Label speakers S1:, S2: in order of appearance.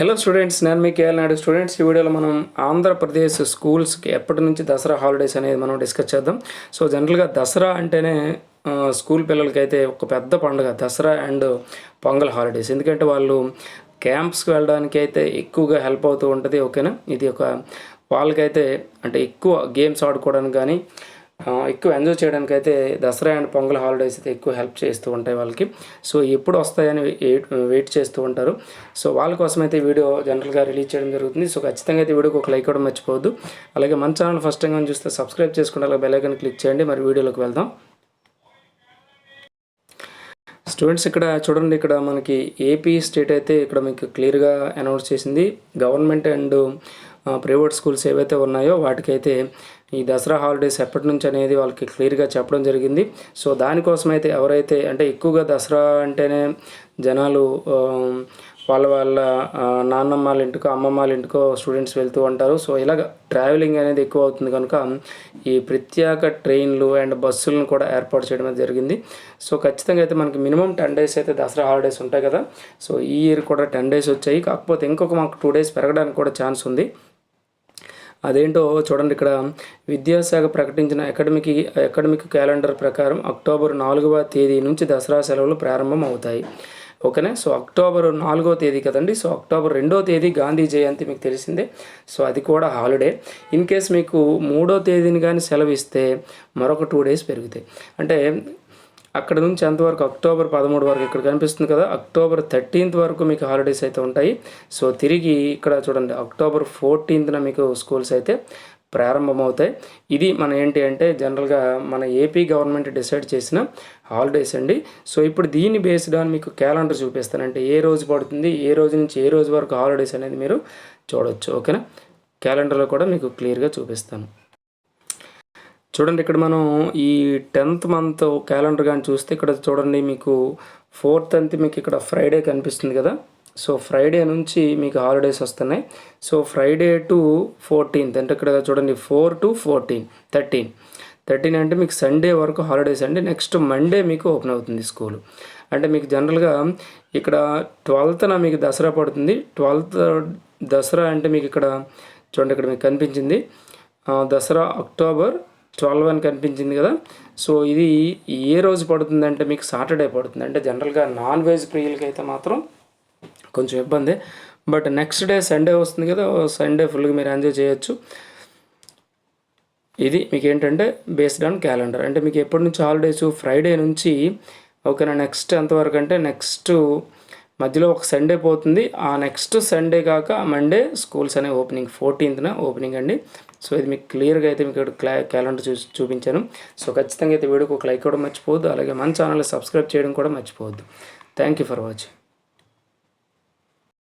S1: Hello students నేను మీ KL Naidu. Students ఈ వీడియోలో మనం ఆంధ్రప్రదేశ్ స్కూల్స్కి ఎప్పటి నుంచి దసరా హాలిడేస్ అనేది మనం డిస్కస్ చేద్దాం. సో జనరల్గా దసరా అంటేనే స్కూల్ పిల్లలకైతే ఒక పెద్ద పండుగ దసరా అండ్ పొంగల్ హాలిడేస్ ఎందుకంటే వాళ్ళు క్యాంప్స్కి వెళ్ళడానికి అయితే ఎక్కువగా హెల్ప్ అవుతూ ఉంటుంది ఓకేనా? ఇది ఒక వాళ్ళకైతే అంటే ఎక్కువ గేమ్స్ ఆడుకోవడానికి కానీ ఎక్కువ ఎంజాయ్ చేయడానికి అయితే దసరా అండ్ పొంగల్ హాలిడేస్ అయితే ఎక్కువ హెల్ప్ చేస్తూ ఉంటాయి వాళ్ళకి. సో ఎప్పుడు వస్తాయని వెయిట్ చేస్తూ ఉంటారు. సో వాళ్ళ కోసం అయితే వీడియో జనరల్గా రిలీజ్ చేయడం జరుగుతుంది. సో ఖచ్చితంగా అయితే వీడియోకి ఒక లైక్ కూడా మర్చిపోవద్దు. అలాగే మన ఛానల్ ఫస్ట్ టైం చూస్తే సబ్స్క్రైబ్ చేసుకుంటే అలాగే బెల్ క్లిక్ చేయండి. మరి వీడియోలోకి వెళ్దాం. స్టూడెంట్స్ ఇక్కడ చూడండి ఇక్కడ మనకి ఏపీ స్టేట్ అయితే ఇక్కడ మీకు క్లియర్గా అనౌన్స్ చేసింది. గవర్నమెంట్ అండ్ ప్రైవేట్ స్కూల్స్ ఏవైతే ఉన్నాయో వాటికైతే ఈ దసరా హాలిడేస్ ఎప్పటి నుంచి అనేది వాళ్ళకి క్లియర్గా చెప్పడం జరిగింది. సో దానికోసం అయితే ఎవరైతే అంటే ఎక్కువగా దసరా అంటేనే జనాలు వాళ్ళ వాళ్ళ నాన్నమ్మ వాళ్ళ ఇంటికో అమ్మమ్మ వాళ్ళ ఇంటికో స్టూడెంట్స్ వెళ్తూ ఉంటారు. సో ఇలాగ ట్రావెలింగ్ అనేది ఎక్కువ అవుతుంది కనుక ఈ ప్రత్యేక ట్రైన్లు అండ్ బస్సులను కూడా ఏర్పాటు చేయడం అనేది జరిగింది. సో ఖచ్చితంగా అయితే మనకి మినిమం టెన్ డేస్ అయితే దసరా హాలిడేస్ ఉంటాయి కదా. సో ఈ ఇయర్ కూడా టెన్ డేస్ వచ్చాయి. కాకపోతే ఇంకొక మాకు టూ డేస్ పెరగడానికి కూడా ఛాన్స్ ఉంది. అదేంటో చూడండి ఇక్కడ. విద్యాశాఖ ప్రకటించిన అకాడమిక్ అకాడమిక్ క్యాలెండర్ ప్రకారం అక్టోబర్ నాలుగవ తేదీ నుంచి దసరా సెలవులు ప్రారంభం అవుతాయి ఓకేనా? సో అక్టోబర్ నాలుగో తేదీ కదండి. సో అక్టోబర్ రెండో తేదీ గాంధీ జయంతి మీకు తెలిసిందే. సో అది కూడా హాలిడే. ఇన్ కేస్ మీకు మూడో తేదీని కానీ సెలవు ఇస్తే మరొక టూ డేస్ పెరుగుతాయి. అంటే అక్కడ నుంచి ఎంతవరకు అక్టోబర్ పదమూడు వరకు ఇక్కడ కనిపిస్తుంది కదా. అక్టోబర్ థర్టీన్త్ వరకు మీకు హాలిడేస్ అయితే ఉంటాయి. సో తిరిగి ఇక్కడ చూడండి అక్టోబర్ ఫోర్టీన్త్న మీకు స్కూల్స్ అయితే ప్రారంభమవుతాయి. ఇది మన ఏంటి అంటే జనరల్గా మన ఏపీ గవర్నమెంట్ డిసైడ్ చేసిన హాలిడేస్ అండి. సో ఇప్పుడు దీన్ని బేస్డ్ ఆన్ మీకు క్యాలెండర్ చూపిస్తాను అంటే ఏ రోజు పడుతుంది ఏ రోజు నుంచి ఏ రోజు వరకు హాలిడేస్ అనేది మీరు చూడొచ్చు. ఓకేనా? క్యాలెండర్లో కూడా మీకు క్లియర్గా చూపిస్తాను. చూడండి ఇక్కడ మనం ఈ టెన్త్ మంత్ క్యాలెండర్ కానీ చూస్తే ఇక్కడ చూడండి మీకు ఫోర్త్ అంతే మీకు ఇక్కడ ఫ్రైడే కనిపిస్తుంది కదా. సో ఫ్రైడే నుంచి మీకు హాలిడేస్ వస్తున్నాయి. సో ఫ్రైడే టు ఫోర్టీన్త్ అంటే ఇక్కడ చూడండి four to fourteen thirteen. Thirteen అంటే మీకు సండే వరకు హాలిడేస్ అండి. నెక్స్ట్ మండే మీకు ఓపెన్ అవుతుంది స్కూల్. అంటే మీకు జనరల్గా ఇక్కడ ట్వెల్త్న మీకు దసరా పడుతుంది. ట్వెల్త్ దసరా అంటే మీకు ఇక్కడ చూడండి ఇక్కడ మీకు కనిపించింది. దసరా అక్టోబర్ ట్వెల్వ్ అని కనిపించింది కదా. సో ఇది ఏ రోజు పడుతుంది అంటే మీకు సాటర్డే పడుతుంది. అంటే జనరల్గా నాన్ వెజ్ ప్రియులకి అయితే మాత్రం కొంచెం ఇబ్బంది. బట్ నెక్స్ట్ డే సండే వస్తుంది కదా సండే ఫుల్గా మీరు ఎంజాయ్ చేయొచ్చు. ఇది మీకు ఏంటంటే బేస్డ్ ఆన్ క్యాలెండర్. అంటే మీకు ఎప్పటి నుంచి హాలిడేస్? ఫ్రైడే నుంచి ఓకేనా నెక్స్ట్ ఎంతవరకు అంటే నెక్స్ట్ మధ్యలో ఒక సండే పోతుంది. ఆ నెక్స్ట్ సండే కాక మండే స్కూల్స్ అనే ఓపెనింగ్ ఫోర్టీన్త్న ఓపెనింగ్ అండి. సో ఇది మీకు క్లియర్గా అయితే మీకు ఇక్కడ క్లా క్యాలెండర్ చూసి చూపించాను. సో ఖచ్చితంగా అయితే వీడియోకి ఒక లైక్ కూడా మర్చిపోవద్దు. అలాగే మన ఛానల్ సబ్స్క్రైబ్ చేయడం కూడా మర్చిపోవద్దు. Thank you for watching